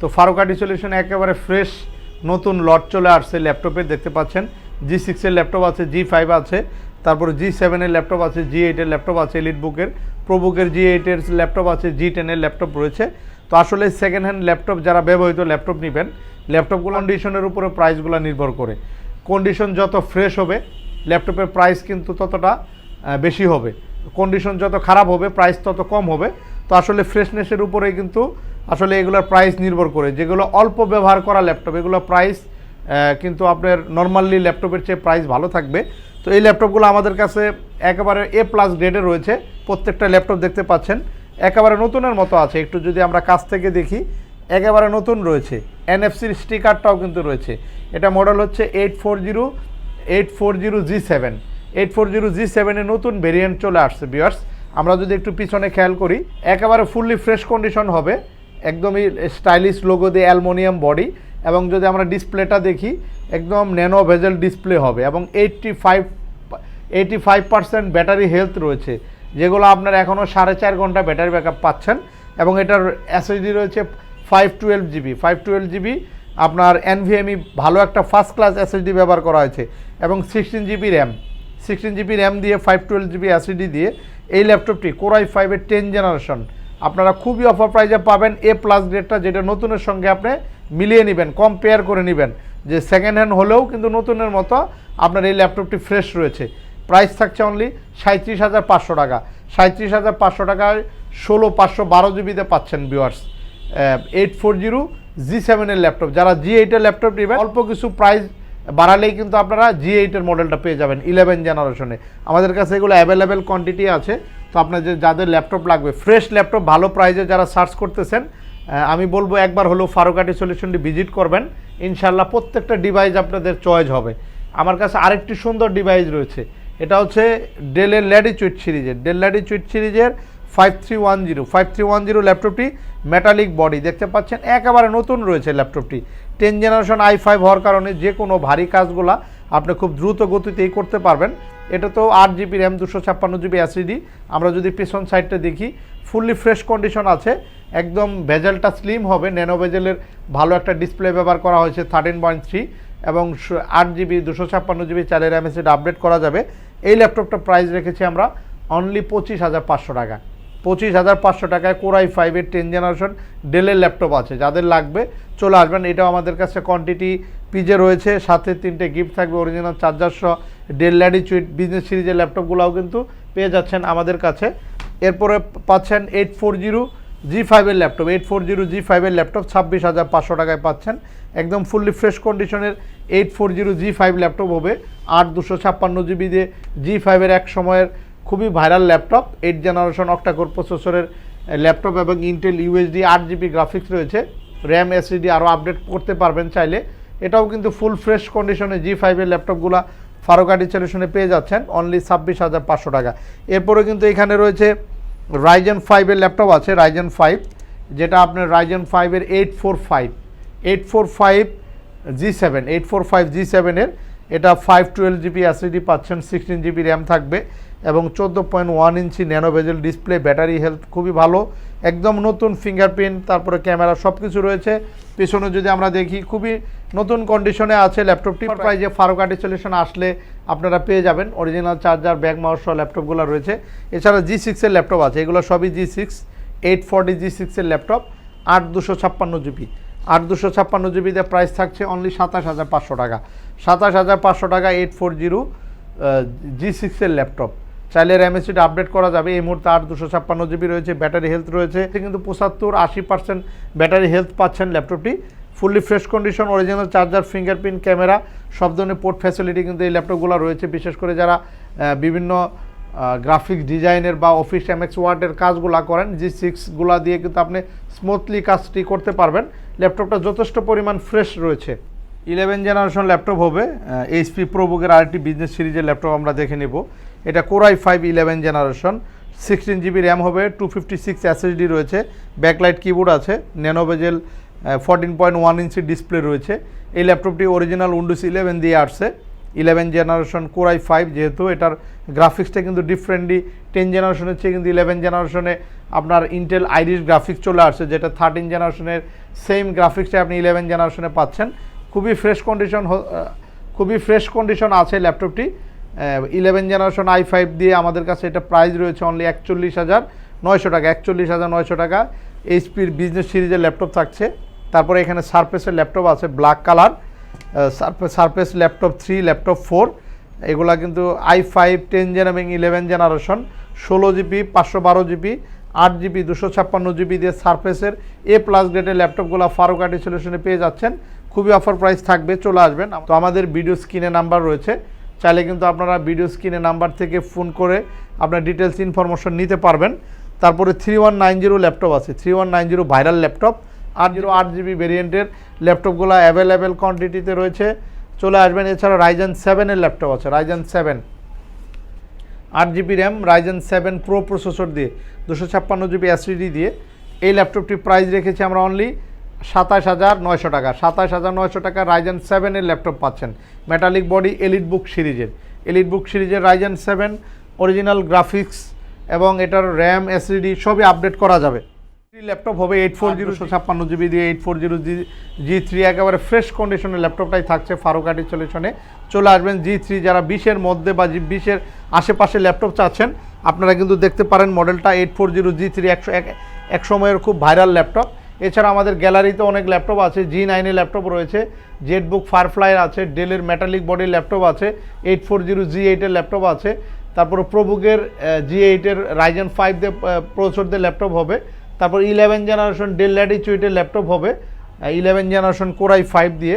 তো ফারুকাটি সলিউশন একেবারে ফ্রেশ নতুন লট চলে আসছে ল্যাপটপে দেখতে পাচ্ছেন। জি সিক্সের ল্যাপটপ আছে জি ফাইভ আছে, তারপরে জি সেভেনের ল্যাপটপ আছে জি এইটের ল্যাপটপ আছে এলিট বুকের প্রোবুকের জি এইটের ল্যাপটপ আছে জি টেনের ল্যাপটপ রয়েছে। তো আসলে সেকেন্ড হ্যান্ড ল্যাপটপ যারা ব্যবহৃত ল্যাপটপ নেবেন ল্যাপটপগুলো কন্ডিশনের উপরে প্রাইসগুলো নির্ভর করে। কন্ডিশন যত ফ্রেশ হবে ল্যাপটপের প্রাইস কিন্তু ততটা বেশি হবে। কন্ডিশন যত খারাপ হবে প্রাইস তত কম হবে। তো আসলে ফ্রেশনেসের উপরে কিন্তু আসলে এগুলোর প্রাইস নির্ভর করে। যেগুলো অল্প ব্যবহার করা ল্যাপটপ এগুলো প্রাইস কিন্তু আপনার নর্মালি ল্যাপটপের চেয়ে প্রাইস ভালো থাকবে। তো এই ল্যাপটপগুলো আমাদের কাছে একেবারে এ প্লাস গ্রেডে রয়েছে। প্রত্যেকটা ল্যাপটপ দেখতে পাচ্ছেন, একেবারে নতুনের মতো আছে। একটু যদি আমরা কাছ থেকে দেখি, একেবারে নতুন রয়েছে। এনএফসির স্টিকারটাও কিন্তু রয়েছে। এটা মডেল হচ্ছে eight four zero eight four zero G seven eight four zero G সেভেনের নতুন ভেরিয়েন্ট চলে আসছে বিয়ার্স আমরা যদি একটু পিছনে খেয়াল করি, একেবারে ফুললি ফ্রেশ কন্ডিশন হবে। একদমই স্টাইলিশ লোগো দিয়ে অ্যালমোনিয়াম বডি এবং যদি আমরা ডিসপ্লেটা দেখি, একদম ন্যানো ভেজেল ডিসপ্লে হবে এবং eighty five eighty five percent battery health রয়েছে, যেগুলো আপনার এখনও সাড়ে চার ঘণ্টা ব্যাটারি ব্যাকআপ পাচ্ছেন এবং এটার এসএসডি রয়েছে five twelve GB five twelve GB আপনার এনভিএমই ভালো একটা ফার্স্ট ক্লাস এসএসডি ব্যবহার করা হয়েছে এবং sixteen GB RAM sixteen GB RAM দিয়ে ফাইভ টুয়েলভ জিবি এসএসডি দিয়ে এই ল্যাপটপটি কোরাই ফাইভের টেন জেনারেশন আপনারা খুবই অফার প্রাইজে পাবেন এ প্লাস গ্রেডটা যেটা নতুনের সঙ্গে আপনি মিলিয়ে নেবেন কম্পেয়ার করে নেবেন। যে সেকেন্ড হ্যান্ড হলেও কিন্তু নতুনের মতো আপনার এই ল্যাপটপটি ফ্রেশ রয়েছে। প্রাইস থাকছে অনলি সাঁত্রিশ হাজার পাঁচশো টাকা। সাঁত্রিশ হাজার পাঁচশো টাকায় ষোলো, পাঁচশো, বারো জিবিতে পাচ্ছেন viewers eight four zero G সেভেনের ল্যাপটপ। যারা জি এইটের ল্যাপটপ নেবেন, অল্প কিছু প্রাইস বাড়ালেই কিন্তু আপনারা জি এইটের মডেলটা পেয়ে যাবেন ইলেভেন জেনারেশনে আমাদের কাছে এগুলো অ্যাভেলেবেল কোয়ান্টিটি আছে। তো আপনার যে, যাদের ল্যাপটপ লাগবে ফ্রেশ ল্যাপটপ ভালো প্রাইজে যারা সার্চ করতেছেন আমি বলব একবার হলেও ফারুকাটি সলিউশনটি ভিজিট করবেন। ইনশাল্লাহ প্রত্যেকটা ডিভাইস আপনাদের চয়েস হবে। আমার কাছে আরেকটি সুন্দর ডিভাইস রয়েছে। এটা হচ্ছে ডেলের ল্যাডিচুইট সিরিজের ডেল ল্যাডিচুইট সিরিজের five three one zero five three one zero ল্যাপটপটি মেটালিক বডি দেখতে পাচ্ছেন, একেবারে নতুন রয়েছে ল্যাপটপটি টেন জেনারেশন আই ফাইভ হওয়ার কারণে যে কোনো ভারী কাজগুলা আপনি খুব দ্রুত গতিতেই করতে পারবেন। এটা তো আট জিবি র্যাম, দুশো ছাপ্পান্ন জিবি অ্যাসিডি আমরা যদি পেছন সাইডটা দেখি ফুললি ফ্রেশ কন্ডিশন আছে, একদম ভেজেলটা স্লিম হবে ন্যানো ভেজেলের ভালো একটা ডিসপ্লে ব্যবহার করা হয়েছে থার্টিন পয়েন্ট থ্রি এবং আট জিবি, দুশো ছাপ্পান্ন জিবি চালের এমএসিড আপডেট করা যাবে। এই ল্যাপটপটা প্রাইস রেখেছি আমরা অনলি পঁচিশ হাজার পাঁচশো টাকা। পঁচিশ হাজার পাঁচশো টাকায় কোরাই ফাইভের টেন জেনারেশন ডেলের ল্যাপটপ আছে, যাদের লাগবে চলে আসবেন। এটাও আমাদের কাছে কোয়ান্টিটি পিজে রয়েছে, সাথে তিনটে গিফট থাকবে অরিজিনাল চার্জার সহ ডেল ল্যাডিচুইট বিজনেস সিরিজের ল্যাপটপগুলোও কিন্তু পেয়ে যাচ্ছেন আমাদের কাছে। এরপরে পাচ্ছেন এইট ফোর জিরো জি ফাইভের laptop eight four zero G ফাইভের ল্যাপটপ ছাব্বিশ হাজার পাঁচশো টাকায় পাচ্ছেন। একদম ফুললি ফ্রেশ কন্ডিশনের eight four zero G five laptop হবে, আট দুশো ছাপ্পান্ন জিবি দিয়ে জি ফাইভের এক সময়ের খুবই viral laptop eight generation octacore প্রসেসরের ল্যাপটপ এবং ইন্টেল ইউএসডি আট জিবি গ্রাফিক্স রয়েছে। র্যাম এসএসডি আরও আপডেট করতে পারবেন চাইলে। এটাও কিন্তু ফুল ফ্রেশ কন্ডিশনে জি ফাইভের ল্যাপটপগুলো ফারুকাটি সলিউশনে পেয়ে যাচ্ছেন অনলি ছাব্বিশ হাজার পাঁচশো টাকা। এরপরে কিন্তু এখানে রয়েছে রাইজেন ফাইভের ল্যাপটপ আছে রাইজেন ফাইভ যেটা আপনার রাইজেন ফাইভের eight four five eight four five G seven eight four five G সেভেনের এটা ফাইভ টুয়েলভ জিবি অ্যাসিডি পাচ্ছেন সিক্সটিন জিবি র্যাম থাকবে এবং চোদ্দ point one inch nano bezel display battery health খুবই ভালো। একদম নতুন ফিঙ্গারপ্রিন্ট তারপরে ক্যামেরা সব কিছু রয়েছে। পেছনে যদি আমরা দেখি খুবই নতুন কন্ডিশনে আছে ল্যাপটপটি প্রায় প্রাইজে ফারুকাটি সলিউশন আসলে আপনারা পেয়ে যাবেন। অরিজিনাল চার্জার ব্যাগ মাউস সহ ল্যাপটপগুলো রয়েছে। এছাড়া জি সিক্সের ল্যাপটপ আছে এগুলো সবই G six eight forty G সিক্সের ল্যাপটপ আট দুশো ছাপ্পান্ন জিবি আট দুশো ছাপ্পান্ন জিবিতে প্রাইস থাকছে অনলি সাতাশ হাজার পাঁচশো টাকা। সাতাশ হাজার পাঁচশো টাকা এইট ফোর জিরো জি সিক্সের ল্যাপটপ চাইলে র্যামেসিটা আপডেট করা যাবে। এই মুহূর্তে আট দুশো ছাপ্পান্ন জিবি রয়েছে ব্যাটারি হেলথ রয়েছে। কিন্তু পঁচাত্তর আশি পার্সেন্ট ব্যাটারি হেলথ পাচ্ছেন ল্যাপটপটি fully fresh condition original charger fingerprint camera সব ধরনের পোর্ট ফ্যাসিলিটি কিন্তু এই ল্যাপটপগুলো রয়েছে। বিশেষ করে যারা বিভিন্ন গ্রাফিক্স ডিজাইনের বা অফিস এমএক্স ওয়ার্ডের কাজগুলো করেন জি সিক্সগুলা দিয়ে কিন্তু আপনি স্মুথলি কাজটি করতে পারবেন। ল্যাপটপটা যথেষ্ট পরিমাণ ফ্রেশ রয়েছে। ইলেভেন জেনারেশন ল্যাপটপ হবে এইচপি প্রোবুকের আরেকটি বিজনেস সিরিজের ল্যাপটপ আমরা দেখে নেব। এটা core i five eleven generation sixteen GB RAM হবে টু ফিফটি সিক্স এসএসডি রয়েছে ব্যাকলাইট কিবোর্ড আছে nano bezel fourteen point one inch display রয়েছে। এই ল্যাপটপটি অরিজিনাল উইন্ডোজ ইলেভেন দিয়ে আসছে। ইলেভেন জেনারেশন কোরাই ফাইভ যেহেতু, এটার গ্রাফিক্সটা কিন্তু ডিফারেন্টলি টেন জেনারেশনের চেয়ে কিন্তু ইলেভেন জেনারেশনে আপনার ইন্টেল আইরিশ গ্রাফিক্স চলে আসছে, যেটা থার্টিন জেনারেশনের সেম গ্রাফিক্সটা আপনি ইলেভেন জেনারেশনে পাচ্ছেন। খুবই ফ্রেশ কন্ডিশন খুবই ফ্রেশ কন্ডিশন আছে ল্যাপটপটি ইলেভেন জেনারেশন আই ফাইভ দিয়ে আমাদের কাছে এটা প্রাইস রয়েছে অনলি একচল্লিশ হাজার নয়শো টাকা, একচল্লিশ হাজার নয়শো টাকা। এইচপির বিজনেস সিরিজের ল্যাপটপ থাকছে। তারপরে এখানে সারফেসের ল্যাপটপ আছে black colour Surface laptop three laptop four এগুলা কিন্তু আই ফাইভ টেন জেন এবং ইলেভেন জেনারেশন ষোলো জিবি পাঁচশো বারো জিবি আট জিবি দুশো ছাপ্পান্ন জিবি দিয়ে সারফেসের এ প্লাস গ্রেডের ল্যাপটপগুলো ফারুকাটি সলিউশনে পেয়ে যাচ্ছেন। খুবই অফার প্রাইস থাকবে, চলে আসবেন। তো আমাদের ভিডিও স্ক্রিনে নাম্বার রয়েছে। চাইলে কিন্তু আপনারা ভিডিও স্ক্রিনে নাম্বার থেকে ফোন করে আপনার ডিটেলস ইনফরমেশন নিতে পারবেন। তারপরে three one nine zero laptop আছে। Three one nine zero viral laptop আট জিরো, আট জিবি ভেরিয়েন্টের ল্যাপটপগুলো অ্যাভেলেবেল কোয়ান্টিটিতে রয়েছে। চলে আসবেন, এছাড়া রাইজেন সেভেনের ল্যাপটপ আছে রাইজেন সেভেন আট GB RAM Ryzen seven pro processor দিয়ে, দুশো ছাপ্পান্ন জিবি এসিডি দিয়ে। এই ল্যাপটপটির প্রাইস রেখেছি আমরা অনলি সাতাশ হাজার নয়শো টাকা। সাতাশ হাজার নয়শো টাকা রাইজেন সেভেনের ল্যাপটপ পাচ্ছেন। মেটালিক বডি এলিট বুক সিরিজের। এলিট বুক সিরিজের রাইজেন সেভেন অরিজিনাল গ্রাফিক্স এবং এটার র্যাম এসিডি সবই আপডেট করা যাবে। ল্যাপটপ হবে এইট ফোর জিরো ছাপ্পান্ন জিবি দিয়ে eight four zero G G three একেবারে ফ্রেশ কন্ডিশনের ল্যাপটপটাই থাকছে ফারুকাটি সলিউশনে চলে আসবেন জি থ্রি যারা বিশের মধ্যে বা জি বিশের আশেপাশে ল্যাপটপ চাচ্ছেন আপনারা কিন্তু দেখতে পারেন মডেলটা eight four zero G three একশো এক এক সময়ের খুব ভাইরাল ল্যাপটপ এছাড়া আমাদের গ্যালারিতে অনেক ল্যাপটপ আছে জি নাইনের ল্যাপটপ রয়েছে জেটবুক ফায়ারফ্লাইয়ের আছে ডেলের মেটালিক বডির ল্যাপটপ আছে এইট ফোর জিরো জি এইটের ল্যাপটপ আছে। তারপরে প্রবুকের জি এইটের রাইজেন ফাইভ দিয়ে প্রসেসরদের ল্যাপটপ হবে। তারপর ইলেভেন জেনারেশন ডেল ল্যাটিচিউডের ল্যাপটপ হবে। Eleven generation core i five দিয়ে।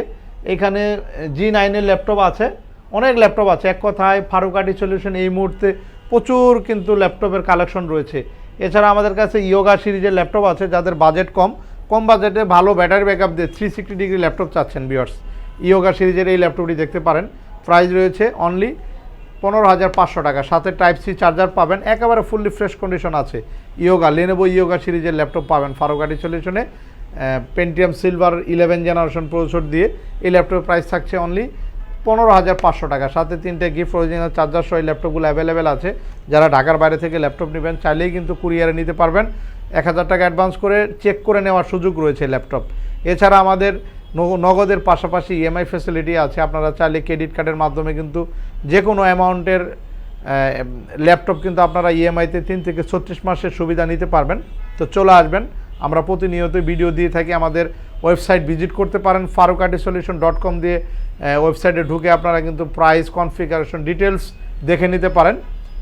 এখানে জি নাইনের ল্যাপটপ আছে। অনেক ল্যাপটপ আছে। এক কথায় ফারুকাটি সলিউশন এই মুহূর্তে প্রচুর কিন্তু ল্যাপটপের কালেকশন রয়েছে। এছাড়া আমাদের কাছে ইয়োগা সিরিজের ল্যাপটপ আছে, যাদের বাজেট কম। কম বাজেটে ভালো ব্যাটারি ব্যাকআপ দিয়ে থ্রি সিক্সটি ডিগ্রি ল্যাপটপ চাচ্ছেন বিয়ার্স ইয়োগা সিরিজের এই ল্যাপটপটি দেখতে পারেন। প্রাইস রয়েছে অনলি পনেরো হাজার পাঁচশো টাকা। সাথে টাইপ সি চার্জার পাবেন। একেবারে ফুললি ফ্রেশ কন্ডিশন আছে। ইয়োগা লেনেবো ইয়োগা সিরিজের ল্যাপটপ পাবেন ফারুকাটি সলিউশনে Pentium Silver eleven generation processor দিয়ে। এই ল্যাপটপের প্রাইস থাকছে অনলি পনেরো হাজার পাঁচশো টাকা। সাথে তিনটে গিফট অরিজিনাল চার্জার সহ এই ল্যাপটপগুলো অ্যাভেলেবেল আছে। যারা ঢাকার বাইরে থেকে ল্যাপটপ নেবেন, চাইলেই কিন্তু কুরিয়ারে নিতে পারবেন। এক হাজার টাকা অ্যাডভান্স করে চেক করে নেওয়ার সুযোগ রয়েছে ল্যাপটপ এছাড়া আমাদের নগদের পাশাপাশি ইএমআই ফেসিলিটি আছে। আপনারা চাইলে ক্রেডিট কার্ডের মাধ্যমে কিন্তু যে কোনো অ্যামাউন্টের ল্যাপটপ কিন্তু আপনারা ইএমআইতে তিন থেকে ছত্রিশ মাসের সুবিধা নিতে পারবেন। তো চলে আসবেন। আমরা প্রতিনিয়ত ভিডিও দিয়ে থাকি। আমাদের ওয়েবসাইট ভিজিট করতে পারেন। ফারুকাটি সলিউশন ডট কম দিয়ে ওয়েবসাইটে ঢুকে আপনারা কিন্তু প্রাইস কনফিগারেশন ডিটেলস দেখে নিতে পারেন।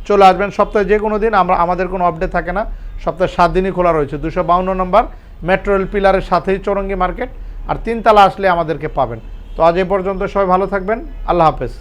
চলে আসবেন। সপ্তাহে যে কোনো দিন আমরা, আমাদের কোনো আপডেট থাকে না। সপ্তাহে সাত দিনই খোলা রয়েছে। দুশো বাউন্ন নম্বর মেট্রো রেল পিলারের সাথেই চৌরঙ্গি মার্কেট আর তিনতলা আসলে আমাদেরকে পাবেন। তো আজ এ পর্যন্ত সবাই ভালো থাকবেন। আল্লাহ হাফেজ।